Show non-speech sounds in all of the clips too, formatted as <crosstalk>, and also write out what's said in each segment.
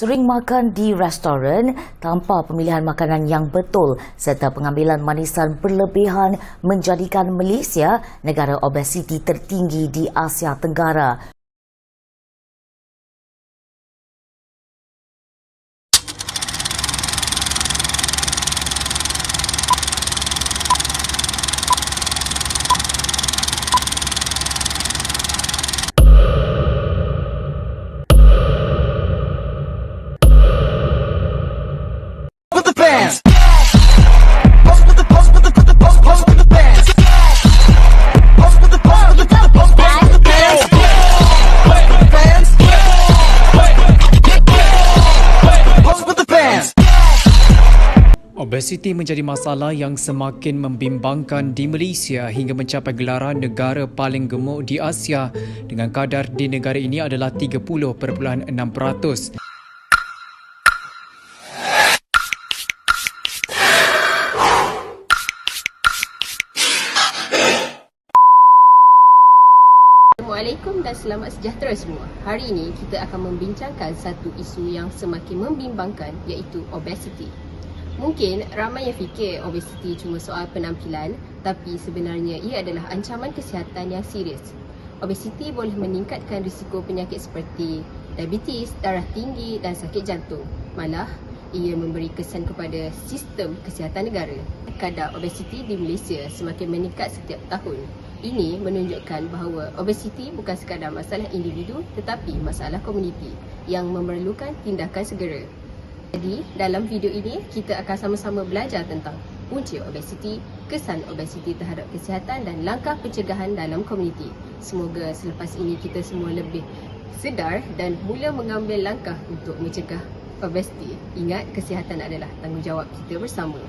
Sering makan di restoran tanpa pemilihan makanan yang betul serta pengambilan manisan berlebihan menjadikan Malaysia negara obesiti tertinggi di Asia Tenggara. Obesiti menjadi masalah yang semakin membimbangkan di Malaysia hingga mencapai gelaran negara paling gemuk di Asia dengan kadar di negara ini adalah 30.6%. Assalamualaikum dan selamat sejahtera semua. Hari ini kita akan membincangkan satu isu yang semakin membimbangkan iaitu obesity. Mungkin ramai yang fikir obesity cuma soal penampilan tapi sebenarnya ia adalah ancaman kesihatan yang serius. Obesity boleh meningkatkan risiko penyakit seperti diabetes, darah tinggi dan sakit jantung. Malah, ia memberi kesan kepada sistem kesihatan negara. Kadar obesiti di Malaysia semakin meningkat setiap tahun. Ini menunjukkan bahawa obesiti bukan sekadar masalah individu tetapi masalah komuniti yang memerlukan tindakan segera. Jadi, dalam video ini kita akan sama-sama belajar tentang punca obesiti, kesan obesiti terhadap kesihatan dan langkah pencegahan dalam komuniti. Semoga selepas ini kita semua lebih sedar dan mula mengambil langkah untuk mencegah obesiti. Ingat, kesihatan adalah tanggungjawab kita bersama.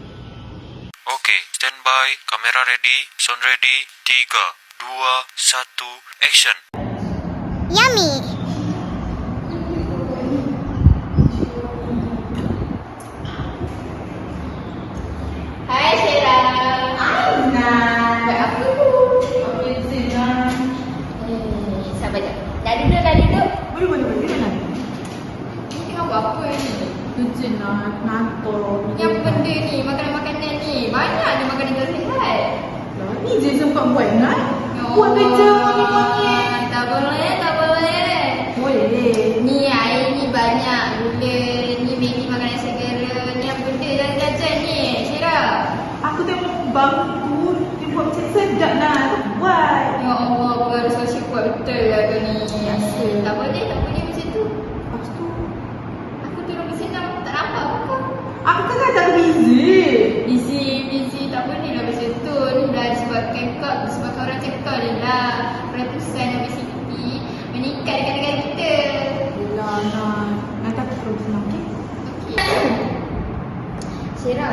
Okey, standby, kamera ready, sound ready, 3, 2, 1, action. Yummy. Ni je sempat buat nak. Buat kerja monyet-monyet. Oh, Tak boleh, tak boleh. Boleh. Ni air ni banyak gula. Ni Maggi makanan segera. Ni apa benda dah jajan ni? Syira. Aku tengok bang tu, dia buat macam sedap nak. Aku buat. Ya Allah, bersuasi kuat betul lah kau ni. Biasa. Tak boleh, tak boleh macam tu. Lepas tu, Aku tengok di sini aku tak nampak apa kau. aku kan kata aku busy. Busy, busy. Tak boleh lah macam tu. Ni dah disebabkan kau, disebabkan orang macam kau ni lah. Ratusan obesiti meningkat dekat negara kita. Yelah, nak. Nanti aku terus senang, okey? Okey. Syira,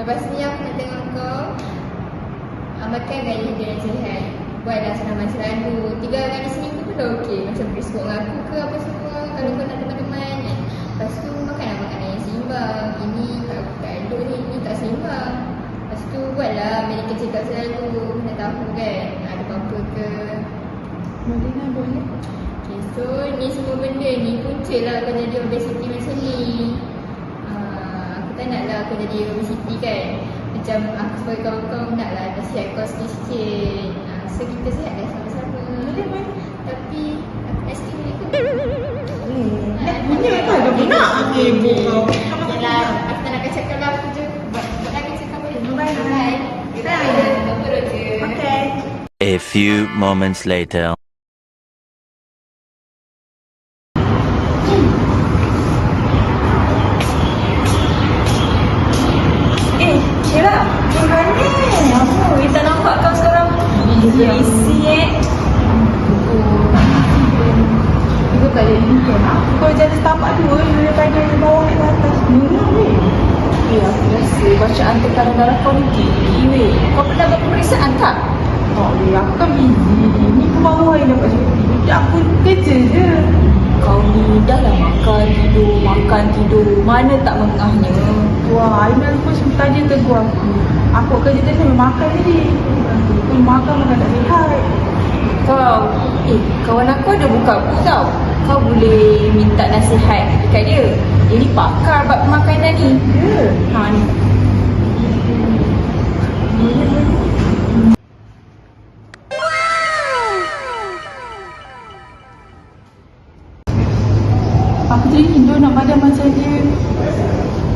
lepas ni aku nak tengok kau amalkan gaya hidup yang sihat. Buatlah senaman selalu. Tiga kali seminggu pun dah okey. Macam beri sibuk dengan aku ke apa semua. Kalau kau nak teman-teman. kan. Lepas tu makanlah makanan yang seimbang. Ini tak tak elok ni. Ini tak seimbang. Lepas tu buatlah medical check up selalu. Nak tahu kan ada apa-apa ke. Boleh nak, boleh. Okay, so ni semua benda ni punca lah kau jadi obesity macam ni. Aku nak lah kau jadi obesity kan. Macam aku sebagai kawan-kawan nak lah nasihat kau sikit-sikit. Uh, so kita sihat lah sama-sama. Boleh. Tapi aku nak sikit boleh ke? Eh, punya kan dah nak. Okey, bu. Yelah, aku tak nak kacau lah aku je. Buat, lagi cakap boleh. Bye, bye. Bye. Kita ada tengok perut je. Okay. A few moments later. Isi eh. Kita tak ada link Kau jadi tapak dua daripada bawah ke atas. Murah weh. Ya, aku rasa bacaan tekanan darah kau ni tinggi. Kau pernah buat pemeriksaan tak? Tak boleh, aku kan busy. Ni ke bawah yang dapat cuti. Aku kerja je. Kau ni dah lah makan, tidur, makan, tidur. Mana tak mengahnya? Wah, Aina pun tadi tegur aku. Aku kerja tadi sambil makan tadi. Aku makan makan tak sihat. Kau, eh, kawan aku ada buka buku tau. kau boleh minta nasihat dekat dia. Dia ni pakar bab makanan ni. Ya. Ha ni. Aku nak badan macam dia.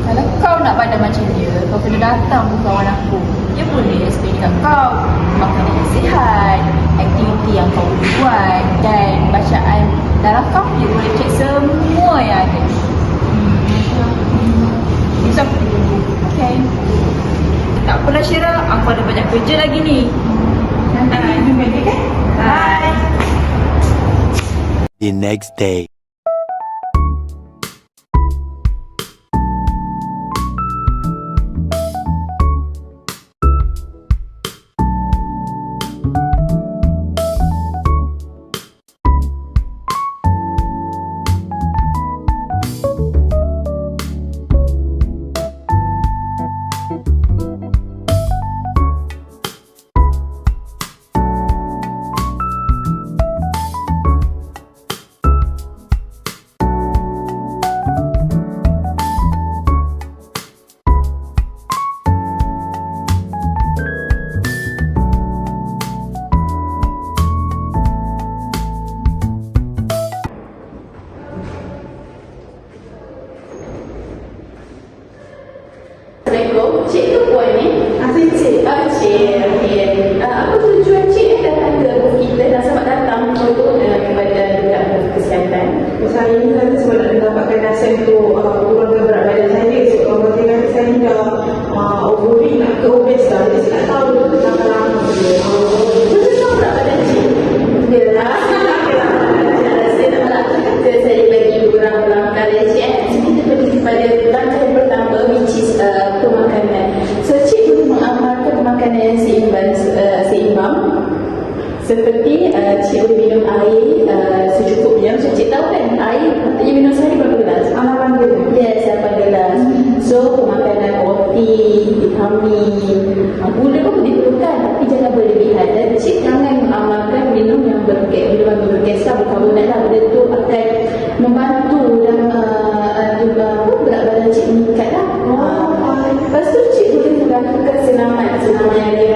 Kalau kau nak badan macam dia, kau kena datang ke kawan aku. Dia boleh explain kat kau makanan yang sihat, aktiviti yang kau boleh buat dan bacaan darah kau dia boleh cek semua yang ada. Hmm. Okay. Tak apalah Syira, aku ada banyak kerja lagi ni. Nanti jumpa lagi kan? Bye. The next day. Ini nanti sebab nak mendapatkan nasihat untuk uh, kurangkan berat badan saya sebab kalau tengok saya ni dah uh, overweight nak ke obes dah jadi saya tak tahu tu tentang lama dia. Betul tak berat badan cik? <laughs> Saya nak nak kata saya bagi beberapa langkah dari cik eh. Kita pergi kepada langkah yang pertama which is uh, pemakanan. So cik boleh mengamalkan makanan yang seimbang, uh, seimbang seperti uh, cik boleh minum air uh, secukupnya. So cik tahu kan air patutnya minum sehari berapa gelas? Alaman dia. Yes, 8 gelas. So pemakanan uh, gula pun diperlukan tapi jangan berlebihan. Dan cik jangan mengamalkan minum yang bergas, minuman bergas lah, berkarbonat lah. Benda tu akan membantu dalam uh, uh, apa, berat badan cik meningkat lah. Uh, lepas tu cik boleh melakukan senaman, senaman yang lebih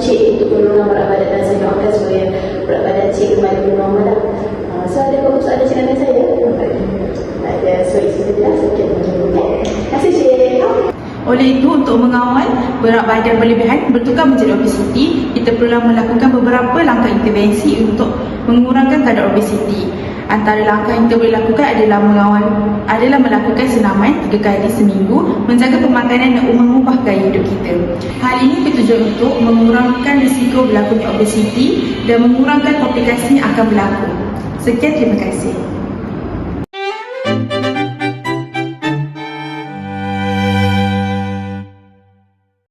cik untuk menurunkan berat badan dan saya doakan supaya berat badan cik kembali ke normal lah. Ha, so ada apa soalan cik dengan saya? Ada. So itu kasih cik. Oleh itu, untuk mengawal berat badan berlebihan bertukar menjadi obesiti, kita perlu melakukan beberapa langkah intervensi untuk mengurangkan kadar obesiti. Antara langkah yang kita boleh lakukan adalah mengawal adalah melakukan senaman tiga kali seminggu, menjaga pemakanan dan mengubah gaya hidup kita. Hal ini bertujuan untuk mengurangkan risiko berlakunya obesiti dan mengurangkan komplikasi yang akan berlaku. Sekian, terima kasih.